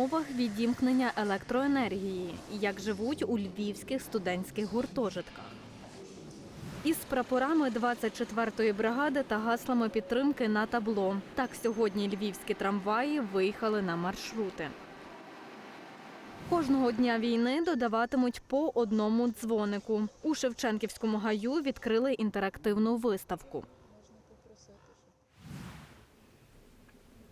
умовах відімкнення електроенергії, як живуть у львівських студентських гуртожитках. Із прапорами 24-ї бригади та гаслами підтримки на табло. Так сьогодні львівські трамваї виїхали на маршрути. Кожного дня війни додаватимуть по одному дзвонику. У Шевченківському гаю відкрили інтерактивну виставку.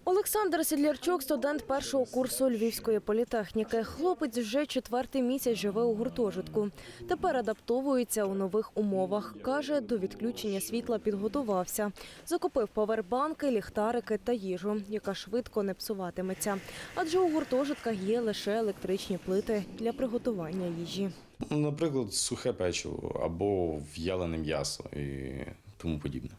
Олександр Сідлярчук, студент першого курсу Львівської політехніки. Хлопець вже четвертий місяць живе у гуртожитку. Тепер адаптовується у нових умовах. Каже, до відключення світла підготувався. Закупив павербанки, ліхтарики та їжу, яка швидко не псуватиметься. Адже у гуртожитках є лише електричні плити для приготування їжі. Ну, Наприклад, сухе печиво або в'ялене м'ясо і тому подібне.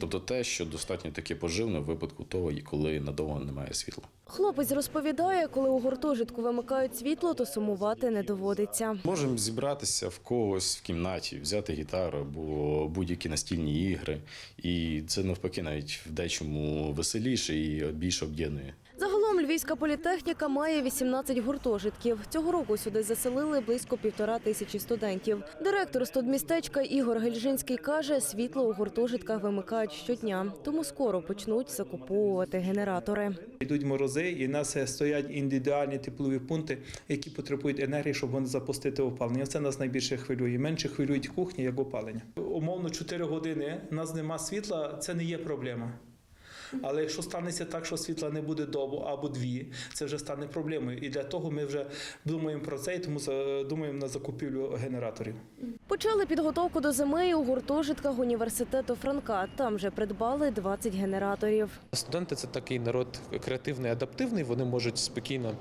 Тобто те, що достатньо таке поживне в випадку того, коли надовго немає світла. Хлопець розповідає, коли у гуртожитку вимикають світло, то сумувати не доводиться. Можемо зібратися в когось в кімнаті, взяти гітару або будь-які настільні ігри. І це навпаки навіть в дечому веселіше і більш об'єднує. Львівська політехніка має 18 гуртожитків. Цього року сюди заселили близько півтора тисячі студентів. Директор студмістечка Ігор Гельжинський каже, світло у гуртожитках вимикають щодня, тому скоро почнуть закуповувати генератори. Йдуть морози, і в нас стоять індивідуальні теплові пункти, які потребують енергії, щоб вони запустити опалення. Це нас найбільше хвилює. Менше хвилюють кухні, як опалення. Умовно, 4 години у нас нема світла, це не є проблема. Але якщо станеться так, що світла не буде добу або дві, це вже стане проблемою. І для того ми вже думаємо про це, і тому думаємо на закупівлю генераторів. Почали підготовку до зими у гуртожитках університету Франка. Там вже придбали 20 генераторів. Студенти це такий народ креативний, адаптивний. Вони можуть спокійно.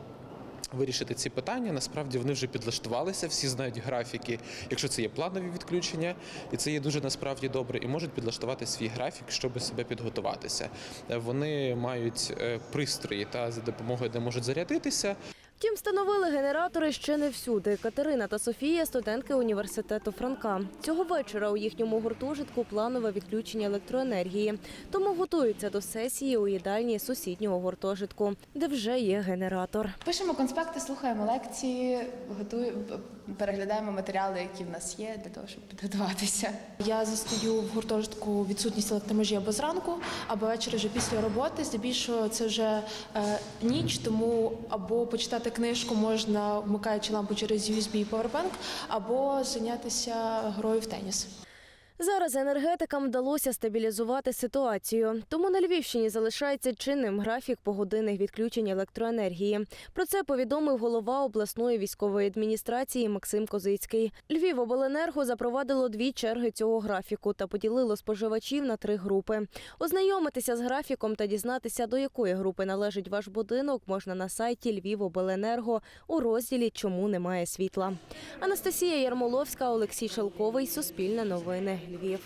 Вирішити ці питання насправді вони вже підлаштувалися, всі знають графіки, якщо це є планові відключення, і це є дуже насправді добре, і можуть підлаштувати свій графік, щоб себе підготуватися. Вони мають е, пристрої та за допомогою, де можуть зарядитися, Втім, встановили генератори ще не всюди. Катерина та Софія студентки університету Франка. Цього вечора у їхньому гуртожитку планове відключення електроенергії. Тому готуються до сесії у їдальні сусіднього гуртожитку, де вже є генератор. Пишемо конспекти, слухаємо лекції, готуємо, переглядаємо матеріали, які в нас є, для того, щоб підготуватися. Я застаю в гуртожитку відсутність електрометрі або зранку, або ввечері вже після роботи. Здебільшого це вже е, ніч, тому або почитати книжку можна, вмикаючи лампу через USB і Powerbank, або зайнятися грою в теніс. Зараз енергетикам вдалося стабілізувати ситуацію. Тому на Львівщині залишається чинним графік погодинних відключень електроенергії. Про це повідомив голова обласної військової адміністрації Максим Козицький. Львівобленерго запровадило дві черги цього графіку та поділило споживачів на три групи. Ознайомитися з графіком та дізнатися, до якої групи належить ваш будинок, можна на сайті Львівобленерго у розділі Чому немає світла. Анастасія Ярмоловська, Олексій Шелковий, Суспільне новини, Львів.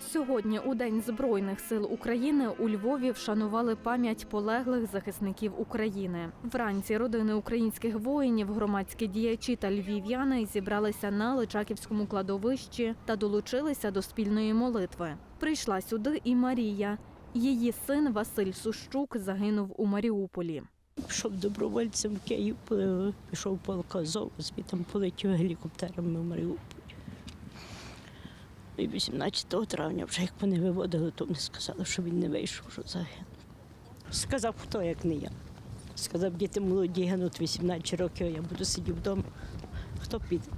Сьогодні, у День Збройних сил України, у Львові вшанували пам'ять полеглих захисників України. Вранці родини українських воїнів, громадські діячі та львів'яни зібралися на Личаківському кладовищі та долучилися до спільної молитви. Прийшла сюди і Марія. Її син Василь Сущук загинув у Маріуполі. Пішов добровольцем в Київ, пішов полк Азов, звідти полетів гелікоптерами в Маріуполь. І 18 травня, вже як вони виводили, то вони сказали, що він не вийшов, що загинув. Сказав, хто як не я. Сказав, діти молоді гинуть 18 років, я буду сидіти вдома. Хто піде?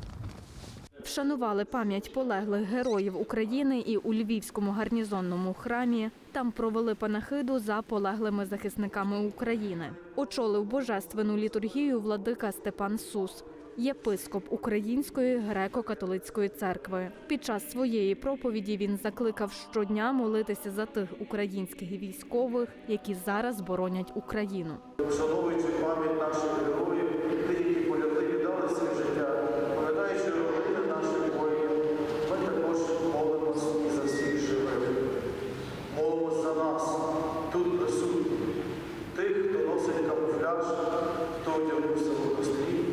Вшанували пам'ять полеглих героїв України і у Львівському гарнізонному храмі. Там провели панахиду за полеглими захисниками України. Очолив божественну літургію владика Степан Сус, єпископ Української греко-католицької церкви. Під час своєї проповіді він закликав щодня молитися за тих українських військових, які зараз боронять Україну. Вшановуючи пам'ять наших героїв, тих, які полягли, віддали своє життя, пам'ятаючи родини наших воїнів, ми також молимось і за всіх живих. Молимось за нас, тут присутніх, тих, хто носить камуфляж, хто одягнувся в кострі,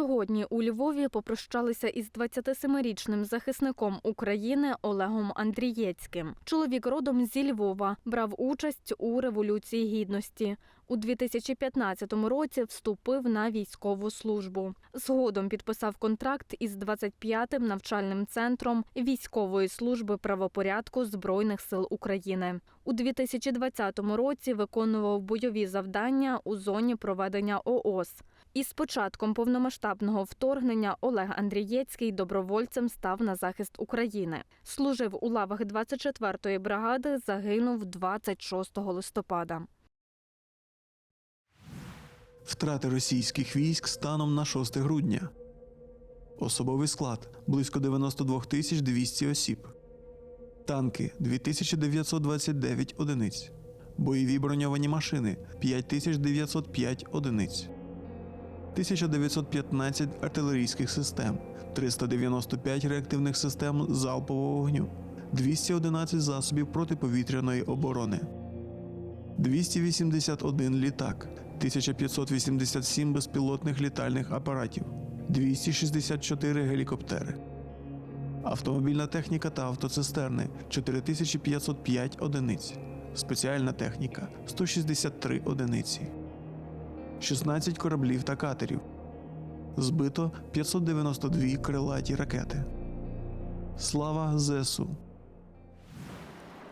Сьогодні у Львові попрощалися із 27-річним захисником України Олегом Андрієцьким. Чоловік родом зі Львова брав участь у революції гідності. У 2015 році вступив на військову службу. Згодом підписав контракт із 25-м навчальним центром військової служби правопорядку Збройних сил України. У 2020 році виконував бойові завдання у зоні проведення ООС. Із початком повномасштабного вторгнення Олег Андрієцький добровольцем став на захист України. Служив у лавах 24-ї бригади, загинув 26 листопада. Втрати російських військ станом на 6 грудня. Особовий склад близько 92 тисяч 200 осіб. Танки 2929 одиниць. Бойові броньовані машини 5905 одиниць. 1915 артилерійських систем, 395 реактивних систем залпового вогню, 211 засобів протиповітряної оборони. 281 літак, 1587 безпілотних літальних апаратів, 264 гелікоптери. Автомобільна техніка та автоцистерни 4505 одиниць. Спеціальна техніка 163 одиниці. 16 кораблів та катерів. Збито 592 крилаті ракети. Слава ЗСУ!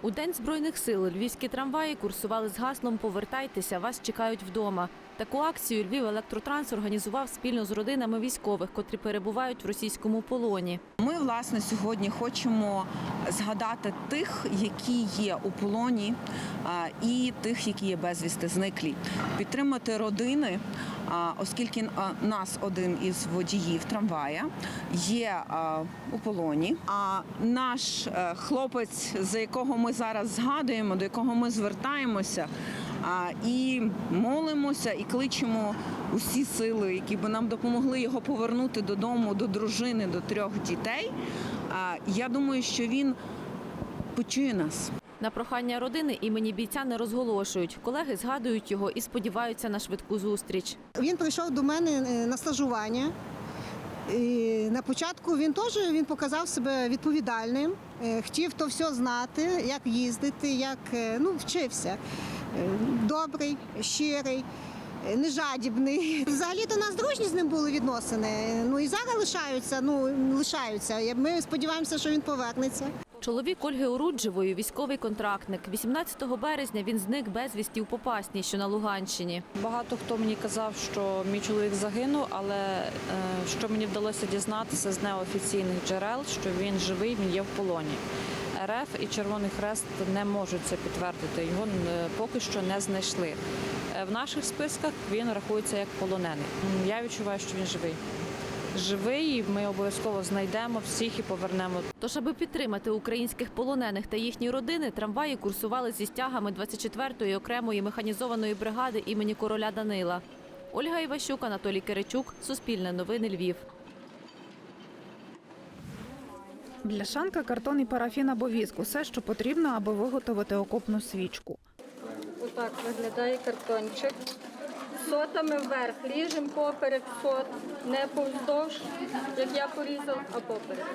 У День Збройних сил львівські трамваї курсували з гаслом Повертайтеся, вас чекають вдома. Таку акцію Львів електротранс організував спільно з родинами військових, котрі перебувають в російському полоні. Ми власне сьогодні хочемо згадати тих, які є у полоні, і тих, які є безвісти зниклі, підтримати родини, оскільки нас один із водіїв трамвая є у полоні. А наш е, хлопець, за якого ми зараз згадуємо, до якого ми звертаємося. І молимося і кличемо усі сили, які би нам допомогли його повернути додому, до дружини, до трьох дітей. Я думаю, що він почує нас. На прохання родини імені бійця не розголошують. Колеги згадують його і сподіваються на швидку зустріч. Він прийшов до мене е, на стажування. І на початку він теж він показав себе відповідальним, е, хотів то все знати, як їздити, як е, ну, вчився. Добрий, щирий, нежадібний. Взагалі у нас дружні з ним були відносини. Ну і зараз лишаються. Ну лишаються. Ми сподіваємося, що він повернеться. Чоловік Ольги Оруджевої – військовий контрактник. 18 березня він зник безвісті у Попасній, що на Луганщині. Багато хто мені казав, що мій чоловік загинув, але е, що мені вдалося дізнатися з неофіційних джерел, що він живий, він є в полоні. РФ і Червоний Хрест не можуть це підтвердити. Його е, поки що не знайшли. Е, В наших списках він рахується як полонений. Я відчуваю, що він живий. Живий, ми обов'язково знайдемо всіх і повернемо Тож, аби підтримати українських полонених та їхні родини, трамваї курсували зі стягами 24-ї окремої механізованої бригади імені короля Данила. Ольга Іващук, Анатолій Киричук, Суспільне новини Львів. Бляшанка, картон і парафін або віск – усе, що потрібно, аби виготовити окопну свічку. Отак виглядає картончик. Сотами вверх ріжемо поперек сот, не повздовж, як я порізав, а поперек.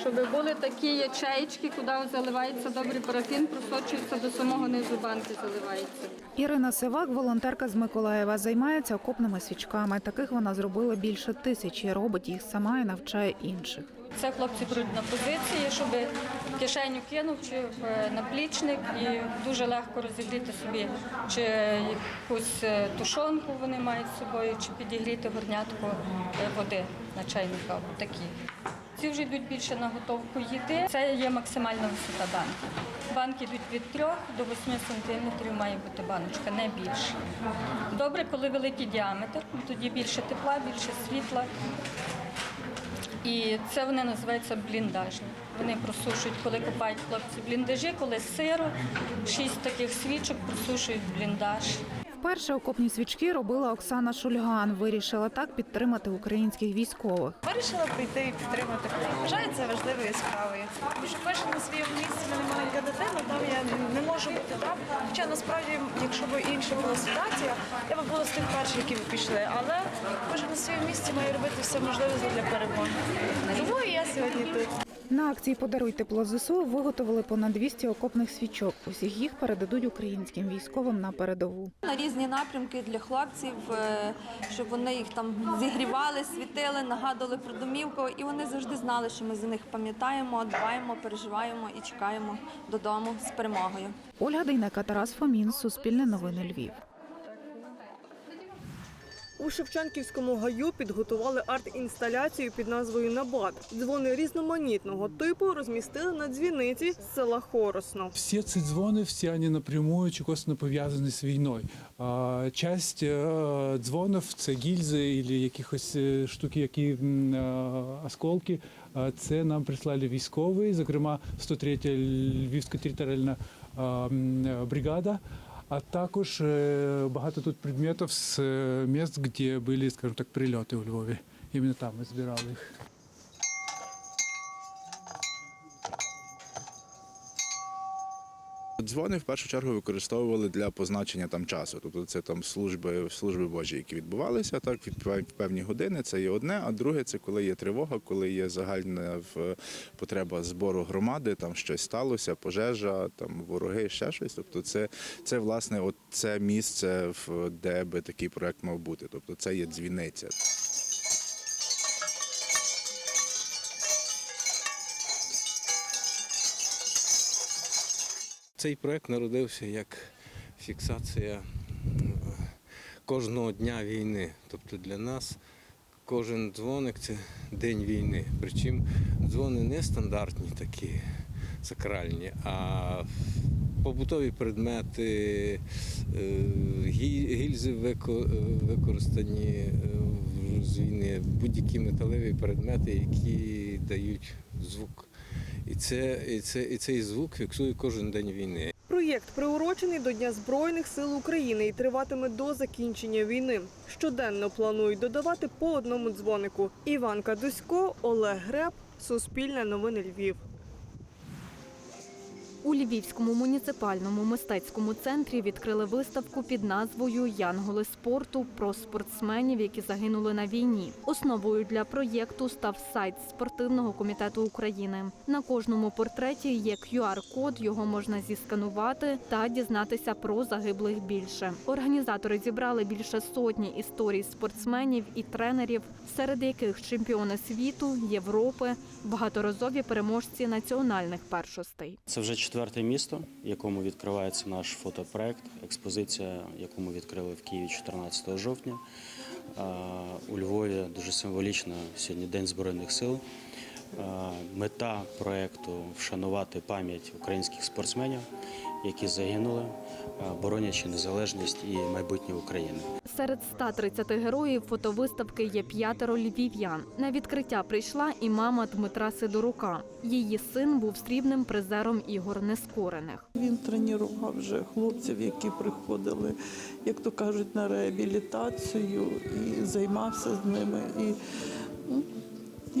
Щоб були такі ячеїчки, куди заливається добрий парафін, просочується до самого низу банки, заливається. Ірина Сивак, волонтерка з Миколаєва, займається окопними свічками. Таких вона зробила більше тисячі, робить їх сама і навчає інших. Це хлопці беруть на позиції, щоб кишеню кинув чи в наплічник і дуже легко розігріти собі, чи якусь е, тушонку вони мають з собою, чи підігріти горнятку е, води на чайника. Такі. Ці вже йдуть більше на готовку їди. Це є максимальна висота банки. Банки йдуть від 3 до 8 сантиметрів має бути баночка, не більше. Добре, коли великий діаметр, тоді більше тепла, більше світла. І це вони називаються бліндажні. Вони просушують, коли купають хлопці бліндажі, коли сиро, шість таких свічок просушують бліндаж. Вперше окопні свічки робила Оксана Шульган. Вирішила так підтримати українських військових. Вирішила прийти і підтримати. Вважаю це важливою справою. Тому що кожен на своєму місці мене маленька дитина, там я не можу бути там. Хоча насправді, якщо б інша була ситуація, я б була з тих перших, які б пішли. Але кожен на своєму місці має робити все можливе для перемоги. Тому і я сьогодні тут. На акції Подаруй тепло ЗСУ виготовили понад 200 окопних свічок. Усіх їх передадуть українським військовим на передову. На різні напрямки для хлопців, е, щоб вони їх там зігрівали, світили, нагадували про домівку, і вони завжди знали, що ми за них пам'ятаємо, дбаємо, переживаємо і чекаємо додому з перемогою. Ольга Дейнека, Тарас Фомін, Суспільне новини Львів. У Шевченківському гаю підготували арт-інсталяцію під назвою Набат. Дзвони різноманітного типу розмістили на дзвіниці з села Хоросно. Всі ці дзвони, всі вони напрямую чи косно пов'язані з війною. А, Часть е, дзвонів це гільзи або якихось е, штуки, які е, осколки. Це нам прислали військові, зокрема 103 Львівська територіальна бригада. А також е, багато тут предметів з е, місць, де були, скажімо так, прильоти у Львові. Іменно там ми збирали їх. Дзвони в першу чергу використовували для позначення там часу. Тобто це там служби, служби Божі, які відбувалися так від певні години. Це є одне, а друге це коли є тривога, коли є загальна в- потреба збору громади, там щось сталося, пожежа, там вороги, ще щось. Тобто, це, це власне от це місце, де би такий проект мав бути. Тобто це є дзвіниця. Цей проект народився як фіксація кожного дня війни. Тобто для нас кожен дзвоник це день війни. Причому дзвони не стандартні такі сакральні, а побутові предмети, е, гільзи е, використані е, з війни, будь-які металеві предмети, які дають звук. І, це, і, це, і цей звук фіксує кожен день війни. Проєкт приурочений до Дня Збройних сил України і триватиме до закінчення війни. Щоденно планують додавати по одному дзвонику. Іван Кадусько, Олег Греб, Суспільне новини Львів. У Львівському муніципальному мистецькому центрі відкрили виставку під назвою Янголи спорту про спортсменів, які загинули на війні. Основою для проєкту став сайт спортивного комітету України. На кожному портреті є QR-код, його можна зісканувати та дізнатися про загиблих більше. Організатори зібрали більше сотні історій спортсменів і тренерів, серед яких чемпіони світу, Європи, багаторазові переможці національних першостей. Це вже четверте місто, якому відкривається наш фотопроект, експозиція, яку ми відкрили в Києві 14 жовтня. У Львові дуже символічно сьогодні День Збройних сил. Мета проекту вшанувати пам'ять українських спортсменів, які загинули, боронячи незалежність і майбутнє України. Серед 130 героїв фотовиставки є п'ятеро львів'ян. На відкриття прийшла і мама Дмитра Сидорука. Її син був срібним призером ігор нескорених. Він тренував вже хлопців, які приходили, як то кажуть, на реабілітацію і займався з ними. І ну,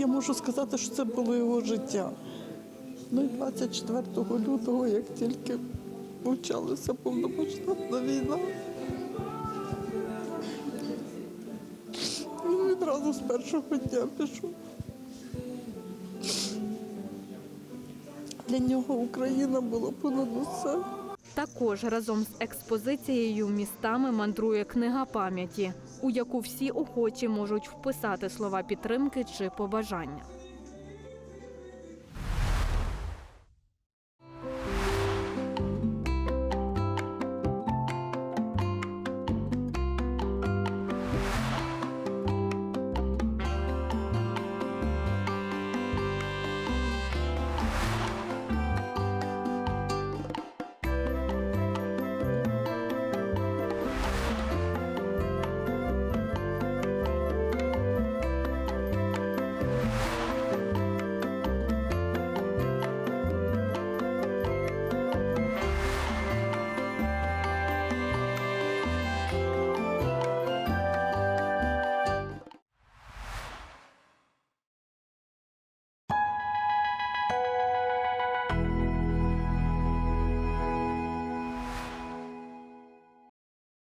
я можу сказати, що це було його життя. Ну і 24 лютого, як тільки почалася повномасштабна війна, він відразу з першого дня пішов. Для нього Україна була понад усе. Також разом з експозицією містами мандрує книга пам'яті, у яку всі охочі можуть вписати слова підтримки чи побажання.